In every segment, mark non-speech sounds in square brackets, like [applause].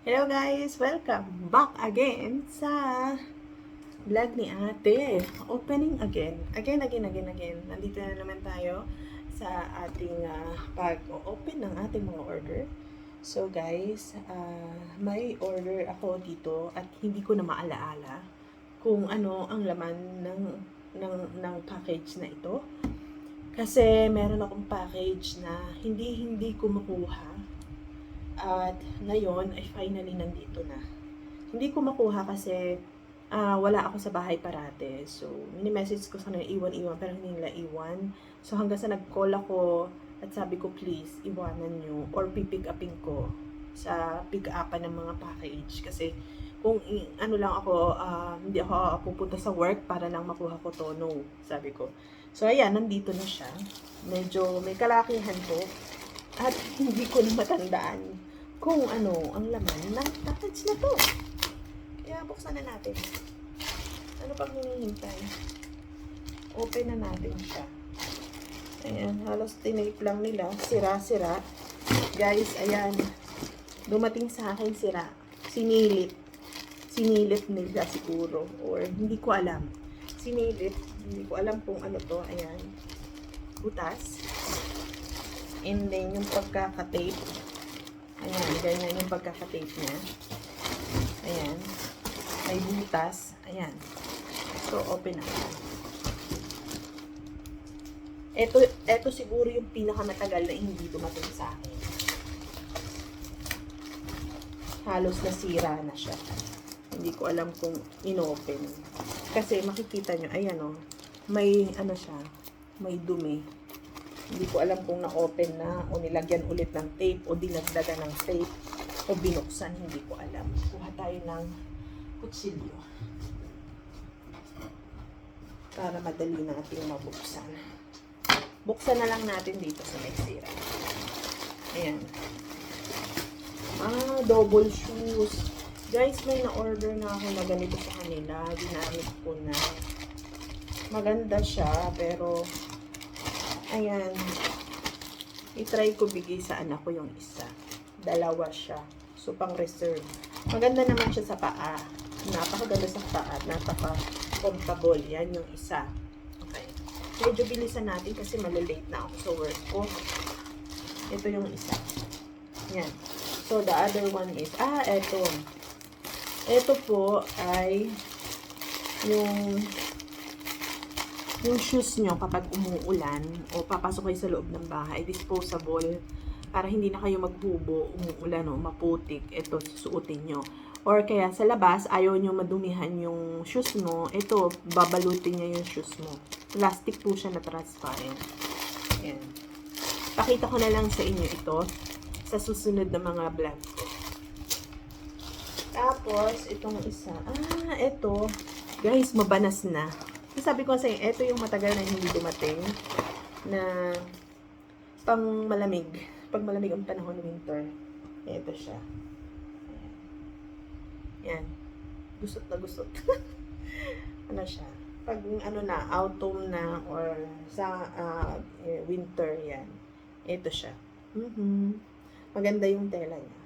Hello guys! Welcome back again sa vlog ni ate. Opening again. Again, again, again, again. Nandito na naman tayo sa ating ah, pag-open ng ating mga order. So guys, ah, may order ako dito at hindi ko na maalaala kung ano ang laman ng ng ng package na ito. Kasi meron akong package na hindi hindi ko makuha at ngayon ay finally nandito na. Hindi ko makuha kasi ah, wala ako sa bahay parate. So, mini-message ko sa kanila iwan-iwan pero hindi nila iwan. So, hanggang sa nag-call ako at sabi ko please iwanan nyo or pipick upin ko sa pick upan ng mga package. Kasi kung ano lang ako, ah, hindi ako pupunta sa work para lang makuha ko to. No, sabi ko. So, ayan, nandito na siya. Medyo may kalakihan po. At [laughs] hindi ko na matandaan kung ano ang laman ng package na to. Kaya buksan na natin. Ano pang hinihintay? Open na natin siya. Ayan, halos tinape lang nila. Sira-sira. Guys, ayan. Dumating sa akin sira. Sinilip. Sinilip nila siguro. Or hindi ko alam. Sinilip. Hindi ko alam kung ano to. Ayan. Butas. And then, yung pagkakatape. Ayan, ganyan yung pagkakatape niya. Ayan. May butas. Ayan. So, open na. Ito, ito siguro yung pinakamatagal na hindi dumating sa akin. Halos nasira na siya. Hindi ko alam kung inopen. Kasi makikita nyo, ayan o, may ano siya, may dumi. Hindi ko alam kung na-open na o nilagyan ulit ng tape o dinagdagan ng tape o binuksan, hindi ko alam. Kuha tayo ng kutsilyo para madali nating mabuksan. Buksan na lang natin dito sa may sira. Ayan. Ah, double shoes. Guys, may na-order na ako na ganito sa kanila. Ginamit ko na. Maganda siya, pero Ayan. I-try ko bigay sa anak ko yung isa. Dalawa siya. So, pang reserve. Maganda naman siya sa paa. Napakaganda sa paa. Napaka-comfortable. Yan yung isa. Okay. Medyo bilisan natin kasi malilate na ako sa work ko. Ito yung isa. Yan. So, the other one is, ah, eto. Ito po ay yung yung shoes nyo kapag umuulan o papasok kayo sa loob ng bahay, disposable para hindi na kayo maghubo, umuulan o maputik, ito susuotin nyo. Or kaya sa labas, ayaw nyo madumihan yung shoes mo, ito, babalutin niya yung shoes mo. Plastic po siya na transparent. Ayan. Pakita ko na lang sa inyo ito sa susunod na mga vlog ko. Tapos, itong isa. Ah, ito. Guys, mabanas na. Sabi ko sa inyo, ito yung matagal na hindi dumating na pang malamig. Pag malamig ang panahon winter. Ito siya. Yan. Gusot na gusot. [laughs] ano siya? Pag ano na, autumn na or sa eh, winter yan. Ito siya. Mhm. Maganda yung tela niya.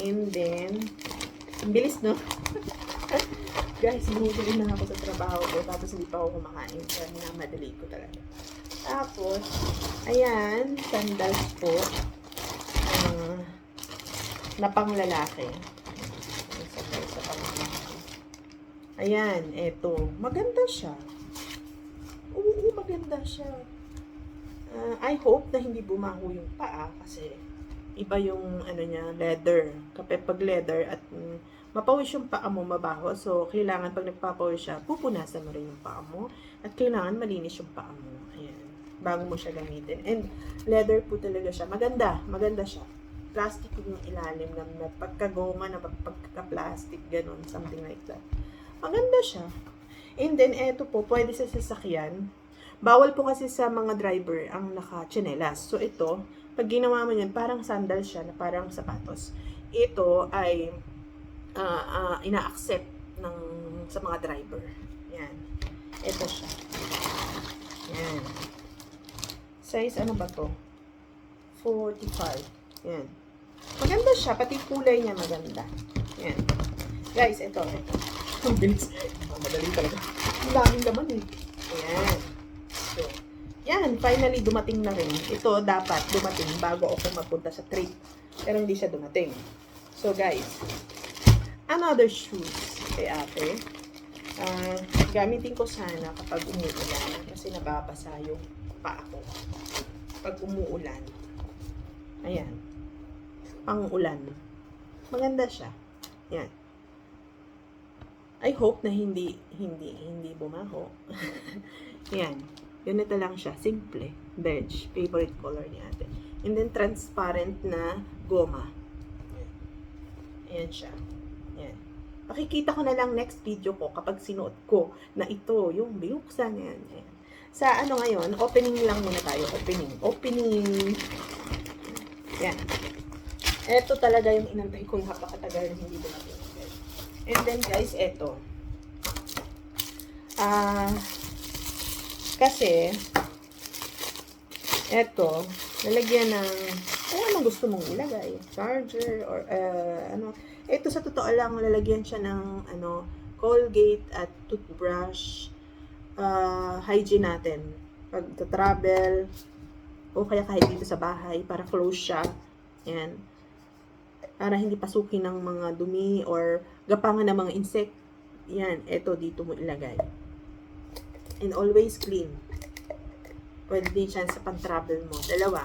And then, bilis no? [laughs] [laughs] Guys, bumibili na ako sa trabaho ko tapos hindi pa ako kumakain. Kaya minamadali ko talaga. Tapos, ayan, sandals po. Uh, na pang lalaki. Isa. Ayan, eto. Maganda siya. Oo, maganda siya. Ah, I hope na hindi bumaho yung paa kasi iba yung ano niya, leather. Kapag pag leather at mm, mapawis yung paa mo, mabaho. So, kailangan pag nagpapawis siya, pupunasan mo rin yung paa mo. At kailangan malinis yung paa mo. Ayan. Bago mo siya gamitin. And leather po talaga siya. Maganda. Maganda siya. Plastic yung ilalim na may pagkagoma na pagka-plastic, ganun. Something like that. Maganda siya. And then, eto po, pwede sa sasakyan. Bawal po kasi sa mga driver ang naka-chinelas. So, ito, pag ginawa mo yan, parang sandal siya, na parang sapatos. Ito ay ah, ah, ina-accept ng sa mga driver. Yan. Ito siya. Yan. Size ano ba to? 45. Yan. Maganda siya, pati kulay niya maganda. Yan. Guys, ito, ito. [laughs] Ang bilis. Oh, madali talaga. Ang daming laman eh. Ayan. So, yan, finally dumating na rin. Ito dapat dumating bago ako magpunta sa trip. Pero hindi siya dumating. So guys, another shoes kay ate. Ah, gamitin ko sana kapag umuulan kasi nababasa yung paa ko. Pag umuulan. Ayan. Pang ulan. Maganda siya. Yan. I hope na hindi hindi hindi bumaho. [laughs] Yan. Ganito lang siya. Simple. Beige. Favorite color ni ate. And then transparent na goma. Ayan siya. Makikita ko na lang next video ko kapag sinuot ko na ito, yung binuksan. Ayan. Ayan. Sa ano ngayon, opening lang muna tayo. Opening. Opening. Ayan. Ito talaga yung inantay kong napakatagal na hindi dumating. And then guys, ito. Ah, kasi, eto, lalagyan ng, kung anong gusto mong ilagay, charger, or, uh, ano, ito sa totoo lang, lalagyan siya ng, ano, Colgate at toothbrush, uh, hygiene natin. Pag travel o kaya kahit dito sa bahay, para close siya, yan, para hindi pasukin ng mga dumi or gapangan ng mga insect, yan, eto dito mo ilagay. And always clean. Pwede din siya sa pang-travel mo. Dalawa.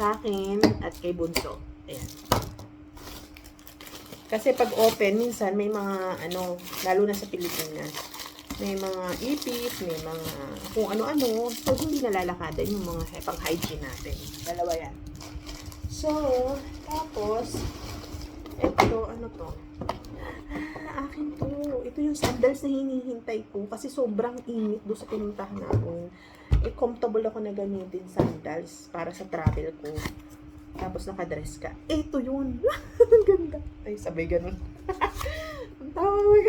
Sa akin at kay Bunso. Ayan. Kasi pag open, minsan may mga ano, lalo na sa Pilipinas, may mga ipis, may mga kung ano-ano. So, hindi nalalakadan yung mga he- pang-hygiene natin. Dalawa yan. So, tapos, ito, ano to? Ah, akin to. Ito yung sandals na hinihintay ko kasi sobrang init doon sa pinuntahan namin. Eh, comfortable ako na gamitin sandals para sa travel ko. Tapos nakadress ka. Ito yun. [laughs] Ang ganda. Ay, sabay ganun. [laughs] Ang tawag.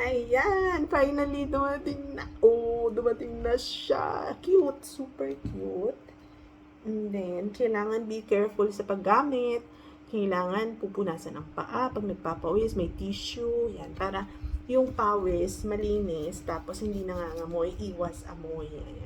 Ayan. Finally, dumating na. Oh, dumating na siya. Cute. Super cute. And then, kailangan be careful sa paggamit. Kailangan pupunasan ang paa. Pag nagpapawis, may tissue. Yan. Para yung pawis malinis. Tapos, hindi nangangamoy. Iwas amoy. Ayan.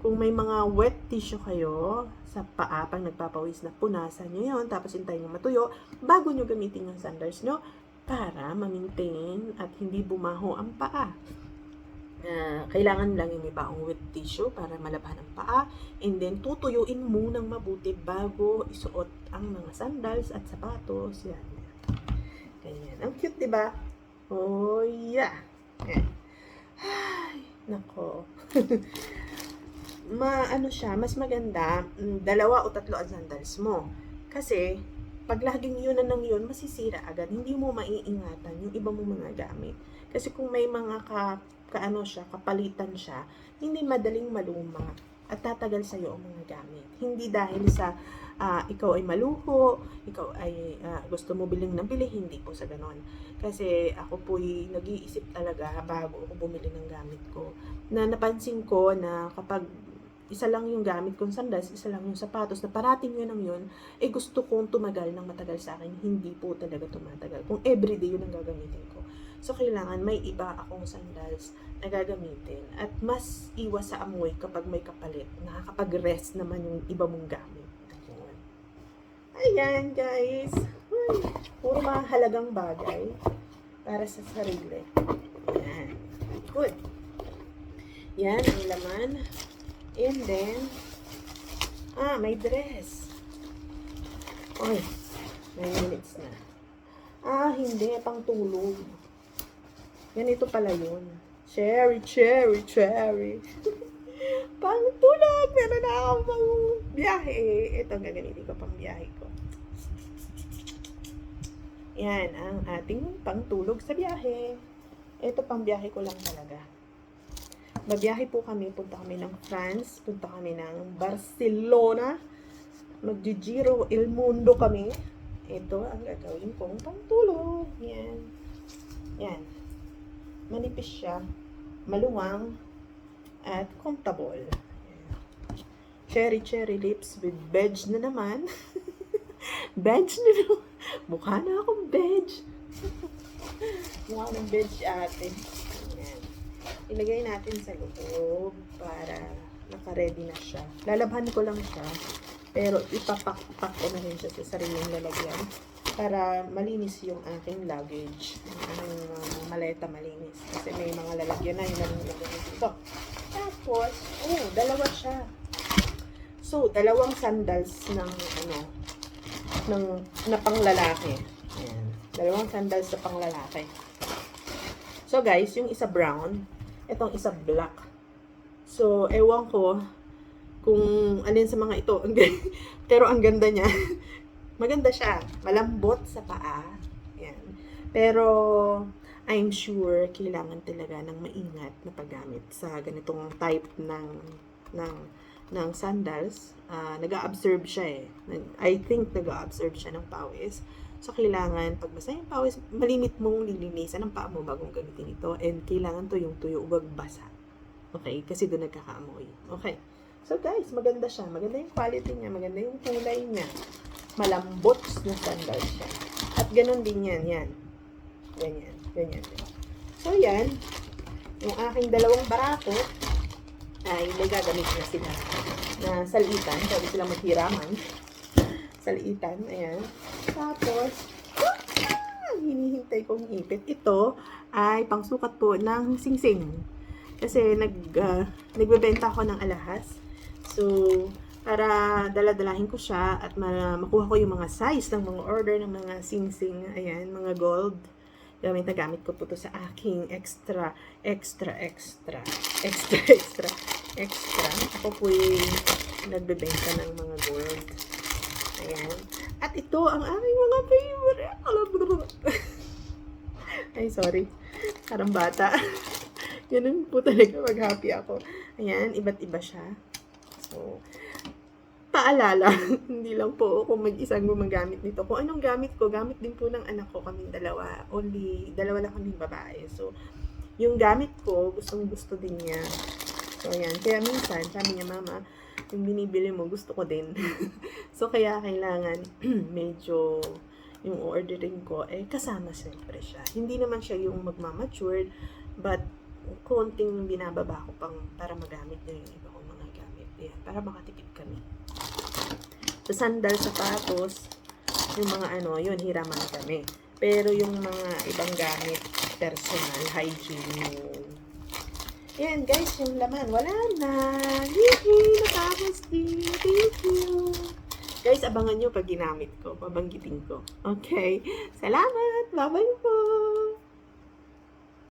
Kung may mga wet tissue kayo sa paa, pag nagpapawis na punasan nyo yun, tapos hintayin nyo matuyo, bago nyo gamitin yung sandals nyo para ma-maintain at hindi bumaho ang paa. Na kailangan lang yung may wet tissue para malabhan ang paa. And then, tutuyuin munang mabuti bago isuot ang mga sandals at sapatos. Yan. Ganyan. Ang cute, di ba? Oh, yeah. Yan. Ay, nako. [laughs] ma ano siya, mas maganda, mm, dalawa o tatlo ang sandals mo. Kasi, pag laging yun na nang yun, masisira agad. Hindi mo maiingatan yung iba mo mga gamit. Kasi kung may mga ka, kaano siya, kapalitan siya, hindi madaling maluma at tatagal sa'yo ang mga gamit. Hindi dahil sa ah, ikaw ay maluho, ikaw ay ah, gusto mo biling ng bili, hindi po sa ganon. Kasi ako po'y nag-iisip talaga bago ako bumili ng gamit ko. Na napansin ko na kapag isa lang yung gamit kong sandals, isa lang yung sapatos, na parating yun ang yun, eh gusto kong tumagal ng matagal sa akin, hindi po talaga tumatagal. Kung everyday yun ang gagamitin ko. So, kailangan may iba akong sandals na gagamitin. At mas iwas sa amoy kapag may kapalit. Nakakapag-rest naman yung iba mong gamit. Ayan, guys. Ay, puro mga halagang bagay para sa sarili. Ayan. Good. Yan ang laman. And then, ah, may dress. Oy, 9 minutes na. Ah, hindi. Pang tulog. Ganito pala yun. Cherry, cherry, cherry. [laughs] pang tulog. Meron na akong pang biyahe. Ito, gagamitin ko pang biyahe ko. Yan, ang ating pangtulog sa biyahe. Ito, pang biyahe ko lang talaga. Magbiyahe po kami, punta kami ng France, punta kami ng Barcelona, mag-Giro El Mundo kami. Ito ang gagawin kong pangtulog. Yan. Yan. Manipis siya, maluwang, at comfortable. Cherry cherry lips with veg na naman. [laughs] Bench na naman. Mukha na akong bench. [laughs] Mukha ng bench ate. Ilagay natin sa loob para naka-ready na siya. Lalabhan ko lang siya. Pero ipapak-pak ko na rin siya sa sariling lalagyan para malinis yung aking luggage. Ang uh, maleta malinis. Kasi may mga lalagyan na yung lalagyan dito. Tapos, oh, dalawa siya. So, dalawang sandals ng ano, ng na panglalaki. Ayan. Dalawang sandals na panglalaki. So, guys, yung isa brown, itong isa black. So, ewan ko kung alin sa mga ito. [laughs] Pero ang ganda niya. [laughs] Maganda siya. Malambot sa paa. Yan. Pero, I'm sure kailangan talaga ng maingat na paggamit sa ganitong type ng ng ng sandals. Ah, nag-absorb siya eh. I think nag-absorb siya ng pawis. So, kailangan, pag basa yung pawis, malimit mong lilinisan ang paa mo bagong gamitin ito. And kailangan to yung tuyo, huwag basa. Okay? Kasi doon nagkakaamoy. Okay. So, guys, maganda siya. Maganda yung quality niya. Maganda yung kulay niya. Malambot na sandals siya. At ganun din yan. Yan. Ganyan. Ganyan. So, yan. Yung aking dalawang barako ay may gagamit na sila na salitan. Pwede sila maghiraman. Salitan. Ayan. Tapos, ah, hinihintay kong ipit. Ito ay pangsukat po ng singsing. Kasi nag, ah, nagbebenta ako ng alahas. So, para daladalahin ko siya at ma- makuha ko yung mga size ng mga order ng mga singsing. Ayan, mga gold. Gamit na gamit ko po to sa aking extra, extra, extra, extra, extra, extra. Ako po nagbebenta ng mga gold. Ayan. At ito ang aking mga favorite. [laughs] Ay, sorry. Parang bata. [laughs] Ganun po talaga mag-happy ako. Ayan, iba't iba siya. So, paalala, [laughs] hindi lang po ako mag-isang gumagamit nito. Kung anong gamit ko, gamit din po ng anak ko kaming dalawa. Only, dalawa lang kaming babae. So, yung gamit ko, gustong gusto din niya. So, ayan. Kaya minsan, sabi niya, Mama, yung binibili mo, gusto ko din. [laughs] so, kaya kailangan [clears throat] medyo yung ordering ko, eh, kasama siyempre siya. Hindi naman siya yung magmamatured, but konting binababa ko pang para magamit niya yung iba kong mga gamit. Ayan, para makatipid kami. Sa sandal, sapatos, yung mga ano, yun, hiraman kami. Pero yung mga ibang gamit, personal, hygiene. Yan, guys, yung laman, wala na. Yee! Natapos din. Thank you. Guys, abangan nyo pag ginamit ko. Babanggitin ko. Okay. Salamat. Bye-bye po.